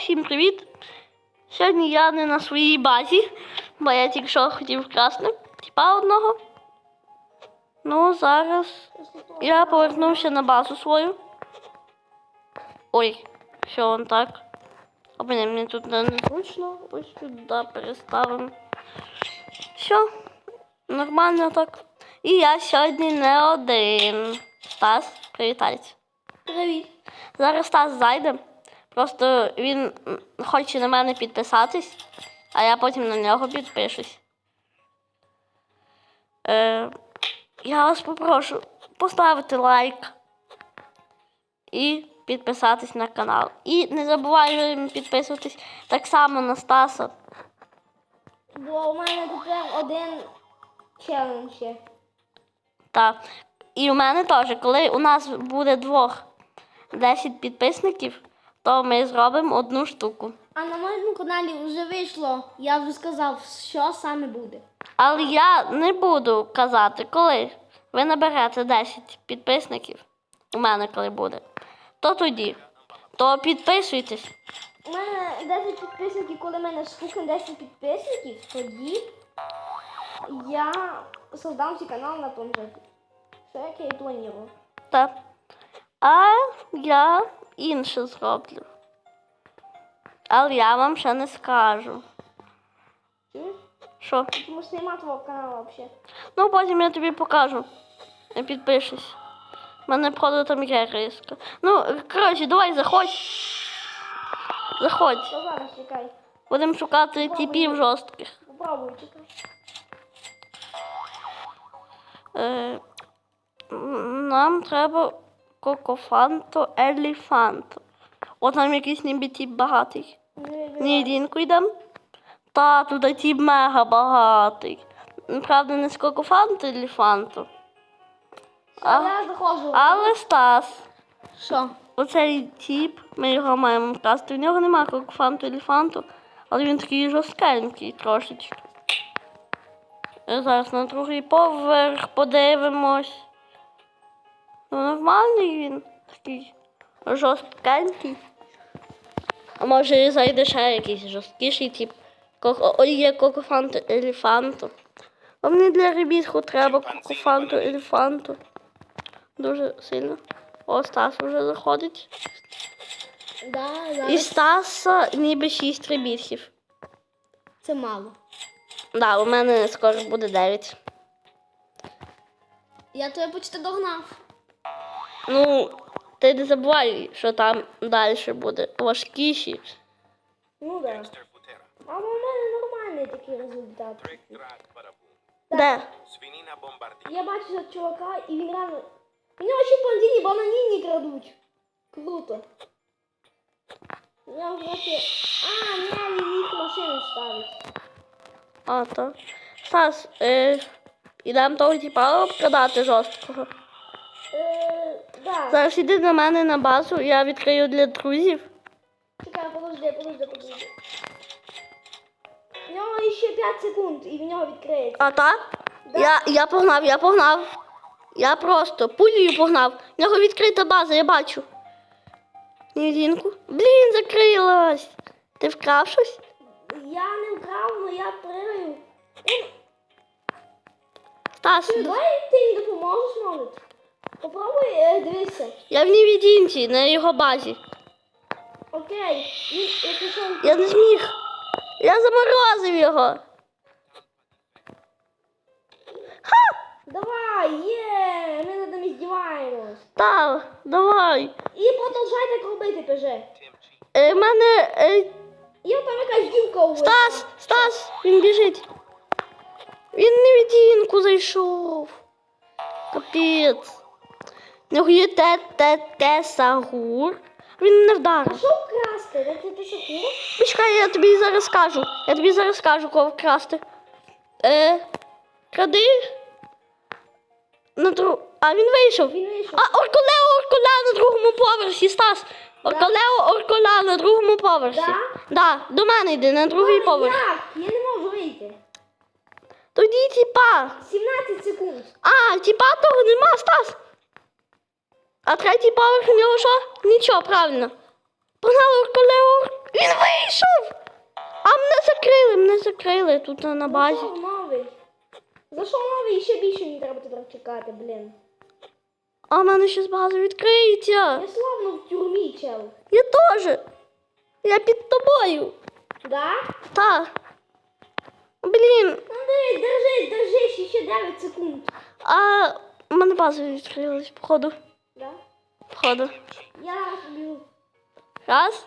всім привіт! Сьогодні я не на своїй базі, бо я тільки що хотів вкрасти типа одного. Ну, зараз я повернувся на базу свою. Ой, що он так? А блін, мені тут не незручно. Ось сюди переставимо. Все, нормально так. І я сьогодні не один. Стас, привітайте. Привіт. Зараз Стас зайде. Просто він хоче на мене підписатись, а я потім на нього підпишусь. Е, я вас попрошу поставити лайк і підписатись на канал. І не забувайте підписуватись так само на Стаса. Бо у мене тепер один челендж є. Так. І у мене теж, коли у нас буде двох 10 підписників, то ми зробимо одну штуку. А на моєму каналі вже вийшло. Я вже сказав, що саме буде. Але я не буду казати, коли ви наберете 10 підписників, у мене коли буде, то тоді. То підписуйтесь. У мене 10 підписників, коли в мене стукне 10 підписників, тоді я создам свій канал на планшеті. Все, як я і планував. Так. А я інше зроблю. Але я вам ще не скажу. Що? Тому що нема твого каналу взагалі. Ну, потім я тобі покажу. Не підпишись. У мене правда там є риска. Ну, коротше, давай заходь. Заходь. Зараз чекай. Будемо шукати типів жорстких. Попробуй, чекай. Е, нам треба кокофанто еліфанто. От там якийсь ніби тип багатий. Ні, Дінку йдемо. Та, туди тип мега багатий. Правда, не з кокофанто еліфанту. А, Я заходжу. але Стас. Що? Оцей тип, ми його маємо вкрасти. В нього немає кокофанту еліфанту, але він такий жорсткенький трошечки. Зараз на другий поверх подивимось. Ну, нормальний він такий жорсткенький. А може і зайде ще якийсь жорсткіший тип. Ой, є кокофанту еліфанту. А мені для ребітку треба кокофанту еліфанту. Дуже сильно. О, Стас вже заходить. Да, І зараз. Стаса ніби 6 ребітків. Це мало. Да, у мене скоро буде 9. Я тебе почти догнав. Ну, ти не забувай, що там далі буде важкіші. Ну да. А у мене нормальний такий результат. Де? Я бачу цього чувака, і він реально. У нього ще блондині бананіні крадуть. Круто. У нього просто. А, ні, він їх машину ставить. А, то. Стас, е, ідемо того типа обкрадати жорсткого. Е, да. Зараз іди до мене на базу, я відкрию для друзів. Чекай, подожди, подожди, подожди. У нього ще 5 секунд, і в нього відкриється. А так? Я, я погнав, я погнав. Я просто пулею погнав. В нього відкрита база, я бачу. Ні, Лінку. Блін, закрилась. Ти вкрав щось? Я не вкрав, але я пригаю. Стас, давай ти мені допоможеш, може? Попробуй, е, дивися. я в невідінці на його базі. Окей. Якщо що, Я не зміг. Я заморозив його. Давай, є! Ми над ним здіваємось. Так, давай. І продовжай так робити, пиже. Е, в мене. Е, от там якась дівка у Стас, Стас, він біжить. Він в невідінку зайшов. Капець. В нього те, те, те, сагур. Він не вдарив. Що вкрасти? Почекай, я тобі зараз скажу. Я тобі зараз скажу, кого вкрасти. Е, кради. На друг... А він вийшов. Він вийшов. А Орколео Оркола на другому поверсі, Стас. Орколео Оркола на другому поверсі. Да? Да, до мене йди на другий поверх. Як? Я не можу вийти. Тоді тіпа. 17 секунд. А, тіпа того нема, Стас. А третій поверх у нього що? Нічого, правильно. Погнали Орколео. Він мене закрили мене закрили тут на базі. Зайшов новий. Зайшов новий ще більше не треба тепер чекати, блін. А в мене ще база відкриється. Я словно в тюрмі, чел. Я теж. Я під тобою. Да? Так. Блін, Ну диви, держи, держи, ще, ще 9 секунд. а в мене база відкрилась, походу. Да? Я на уб'ю. Раз,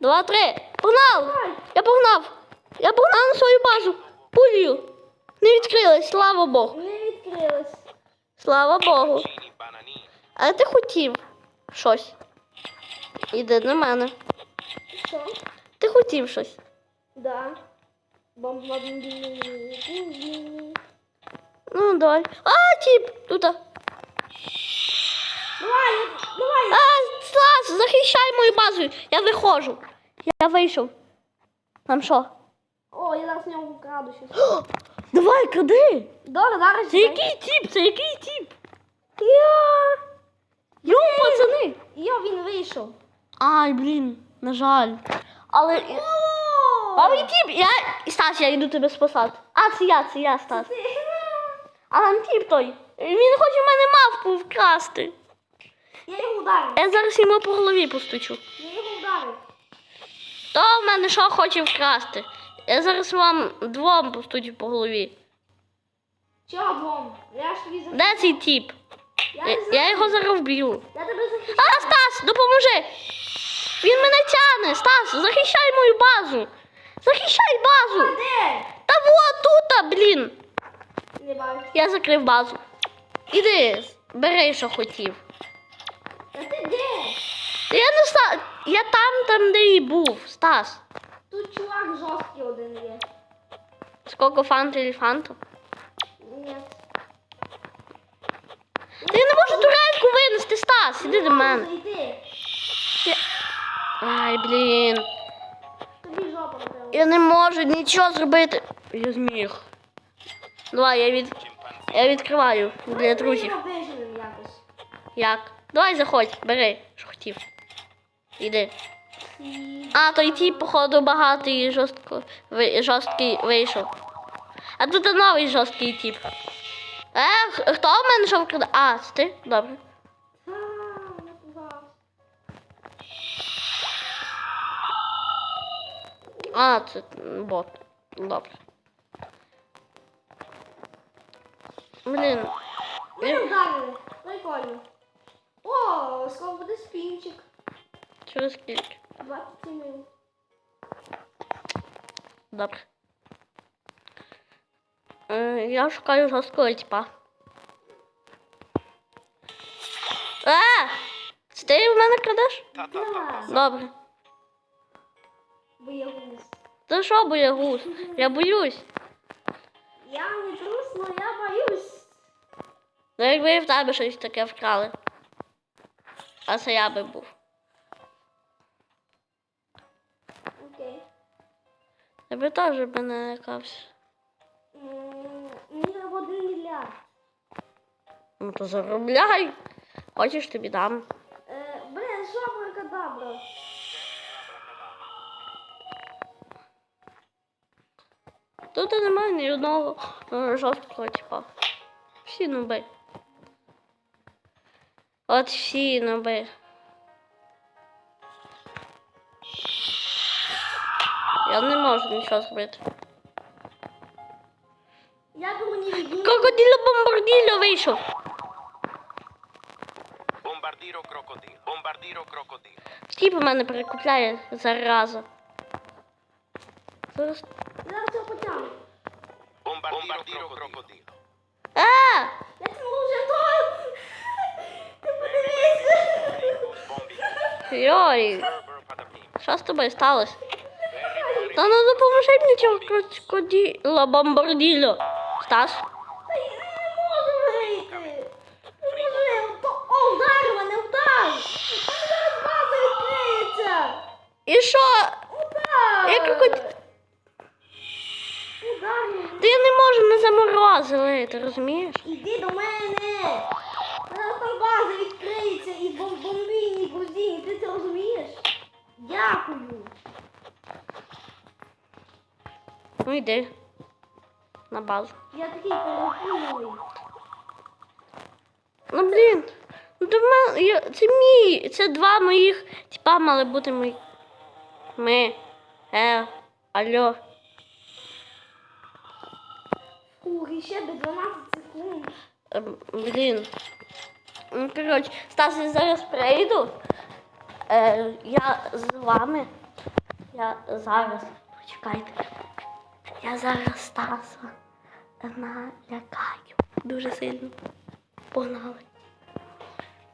два, три. Погнав! Я погнав! Я погнав на свою базу. Пулею. Не відкрилась, слава Богу. Не відкрилась. Слава Богу. А ти хотів щось. Іди до мене. Що? Ти хотів щось. Да. Ну, давай. А, тіп, тут. А, Давай, давай. Стас, захищай мою базу. Я виходжу. Я вийшов. Там що? О, я зараз нього вкраду щось. Давай, кради. Добре, зараз. Це який тіп? Це який тіп? Я. Йо, пацани. Йо, він вийшов. Ай, блін, на жаль. Але. А тіп, я. Стас, я йду тебе спасати. А, це я, це я, Стас. А там тіп той. Він хоче в мене мавпу вкрасти. Я його ударив. Я зараз йому по голові постучу. Я його ударив. То в мене що хоче вкрасти? Я зараз вам двом постучу по голові. Чого двом? Я ж тобі захищаю. Де цей тіп? Я, не знаю. я його зараз вб'ю. Я тебе захищаю. А, Стас, допоможи! Він мене тягне! Стас, захищай мою базу! Захищай базу! де? Та вот тут, блін! Не бачу. Я закрив базу. Іди, бери, що хотів. А ти де? Та Я не ста... Я там, там, де і був, Стас. Тут чувак жорсткий один є. Скільки фанту і фанту? Ні. Та я не можу турельку винести, Стас, іди до мене. Йди. Ай, блін. Тобі жопа напевно. Я не можу нічого зробити. Я зміг. Давай, я від. Я відкриваю для друзів. Ми його виженемо якось. Як? Давай заходь, бери, що хотів. Іди. А, той тіп, походу, багатий і жорстко, жорсткий вийшов. А тут новий жорсткий тіп. Е, хто в мене що вкраде? А, це ти? Добре. А, це бот. Добре. Блін. Ми вдарили. Прикольно. О, скоро буде спінчик. Через скільки? 27 мил. Добре. Е, я шукаю жорсткого типа. Е! Це ти в мене крадеш? Да. Добре. Боягуз. Ти що, боягуз? Я боюсь. Я не трусно, я боюсь. Ну якби в тебе щось таке вкрали. А це я би був. Окей. Я би теж би не лякався. Мені треба один мільярд. Ну то заробляй. Хочеш тобі дам. Е, блін, що абракадабра? Тут немає ні одного е, жорсткого типа. Всі нуби. От всі нуби. Я не можу нічого зробити. Я беру не відміню. Крокодило бомбарділо вийшов. Crocodilo. Bombardiro crocodilo. Стіп у мене перекупляє зараза. Зараз. Зараз цього потягну. Bombardiro crocodilo. А! Я цього вже то. Ти подивися. Patapim. Що з тобою сталося? Та ну допоможи мені цього крокодила бомбарділо. Стас? І що? Я. Удар мене. Не можу не заморозили, ти розумієш? Іди до мене. Ну йди. На базу. Я такий перепуганий. Ну блін. Ну до мене. Я, це мій. Це два моїх. Типа мали бути мої. Ми. Е. Алло. Ух, і ще би 12 секунд. Ем, Блін. Ну, коротше, Стас, я зараз прийду. Е, я з вами. Я зараз. Почекайте. Я зараз Стаса налякаю. Дуже сильно. Погнали.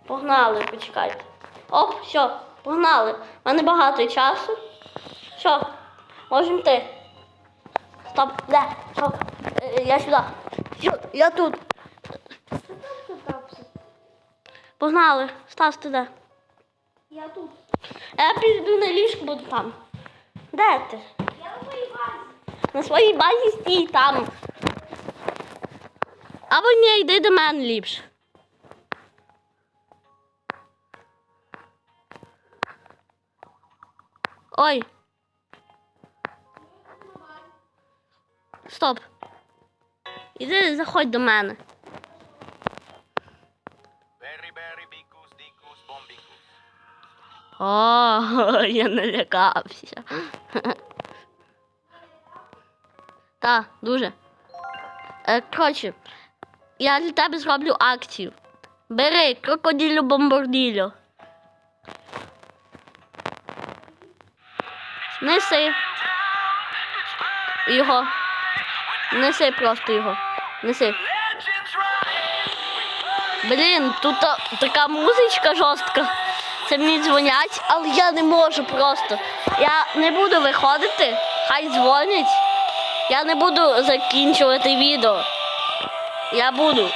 Погнали, почекайте. О, все, погнали. У мене багато часу. Все, можемо йти. Стоп, де? Стоп. Е, Я сюди. Все, я тут. Погнали. Стас, ти де? Я тут. Я піду на ліжко, буду там. Де ти? Я на своїй базі. На своїй базі стій там. Або ні, йди до мене ліпше. Ой. Стоп. Іди заходь до мене. О, я налякався. Та, дуже. Е, коротше, я для тебе зроблю акцію. Бери крокодилю бомбарділю. Неси. Його. Неси просто його. Неси. Блін, тут та- така музичка жорстка. Це мені дзвонять, але я не можу просто. Я не буду виходити, хай дзвонять. Я не буду закінчувати відео. Я буду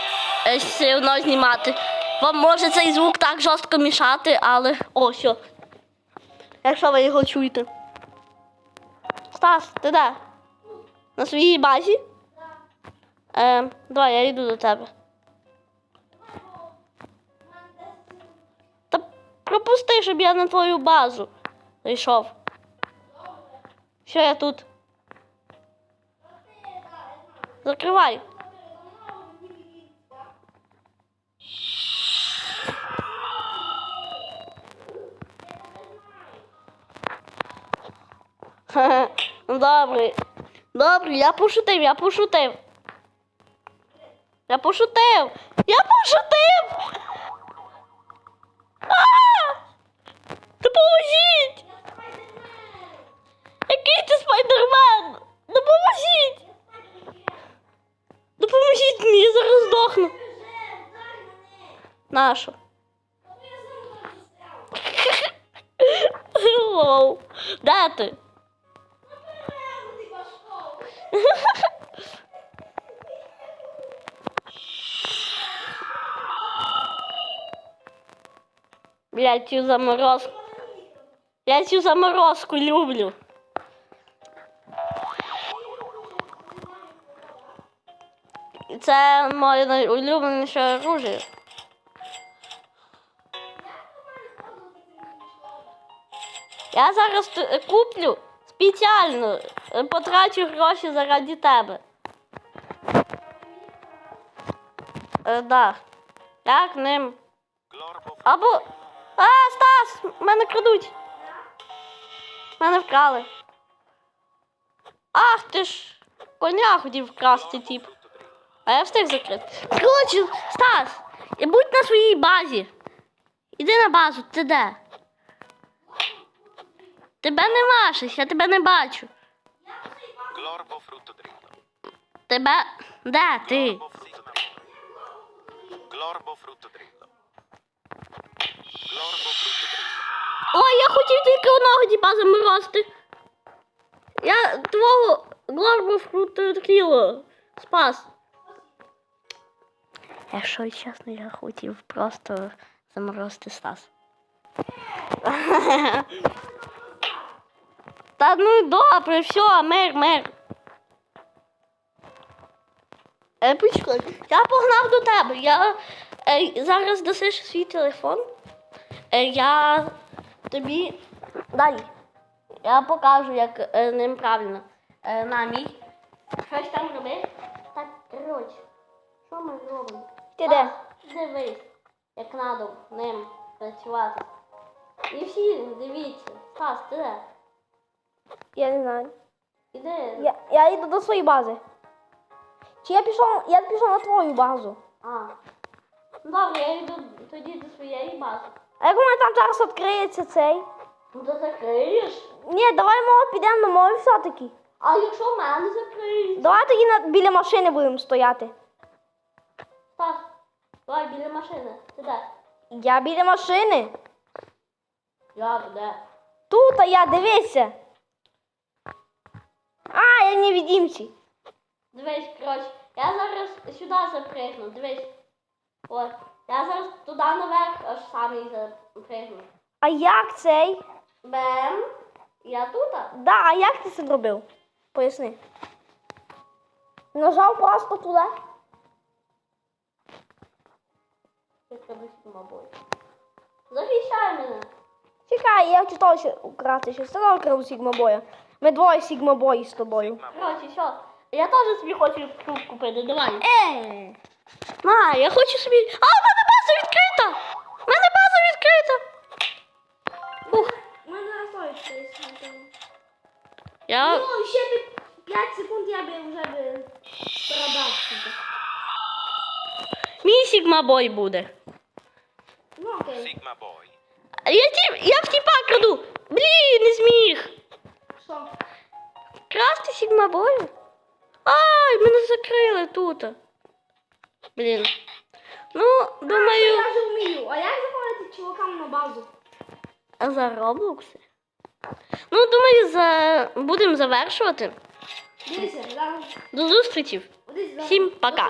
е, все одно знімати. Вам може цей звук так жорстко мішати, але. О, все. Якщо ви його чуєте. Стас, ти де? На своїй базі? Е, давай, я йду до тебе. Та пропусти, щоб я на твою базу зайшов. Що я тут? Закривай. Добре. Добре, я пошутив, я пошутив. Я пошутив. Я пошутив. Допоможіть! Який ти спайдермен? Допоможіть! Допоможіть мені, я зараз здохну. Нашу. Лоу. Де ти? Я цю заморозку. Я цю заморозку люблю. Це моє найулюбленіше оружие. Я зараз куплю спеціально, е, потрачу гроші заради тебе. Е, да. Як ним? Або. А, Стас! Мене крадуть. Мене вкрали. Ах ти ж! Коня хотів вкрасти тип. А я встиг закрити. Коротше, Стас, і будь на своїй базі. Іди на базу, ти де? Тебе нема щось, я тебе не бачу. Тебе. Де ти? Ой, я хотів тільки одного діпа заморозити. Я твого глорбу спас. Якщо чесно, я хотів просто заморозити Стас. Та ну добре, все, мир, мир. Е, почекай, я погнав до тебе. Я е, зараз досиш свій телефон. Е, я тобі дай. Я покажу, як е, ним правильно. Е, на мій. Щось там робиш? Так, коротше, що ми робимо? Ти де? Дивись, як надо ним працювати. І всі, дивіться. Стас, ти де? Я не знаю. Іди. Я, я йду до своєї бази. Чи я пішов, я пішов на твою базу. А. Ну добре, я йду тоді до своєї бази. А як у мене там зараз відкриється цей? Ну то закриєш. Ні, давай мова підемо на мові все-таки. А якщо в мене закриють? Давай тоді на, біля машини будемо стояти. Стас, давай біля машини. Ти де? Я біля машини. Як де? Тут, а я дивися. А, я не відімці. Дивись, коротше, я зараз сюди запригну, дивись. От. Я зараз туди наверх аж самий запригну. А як цей? Бем. Я тут. Да, а як ти це зробив? Поясни. Нажав просто туди. Мабуть. Захищай мене. Чекай, я читав ще украти ще все одно крив Сігма Боя. Ми двоє Сігма Бої з тобою. Коротше, що? Я теж собі хочу клуб купити, давай. Е. На, я хочу собі. А, в мене база відкрита! В мене база відкрита! Ух. У мене стоїть Я. Ну, ще б 5 секунд я би вже би продав. Мій Сігма бой буде. Ну окей. Sigma Boy. А Я, ті... я в тіпа краду. Блін, не зміг. Що? Красти Сігма бою? Ай, мене закрили тут. Блін. Ну, думаю. Я вже вмію. А як заходити чувакам на базу? А за Роблокси? Ну, думаю, за... будемо завершувати. Дивися, зараз. До зустрічі. Всім пока.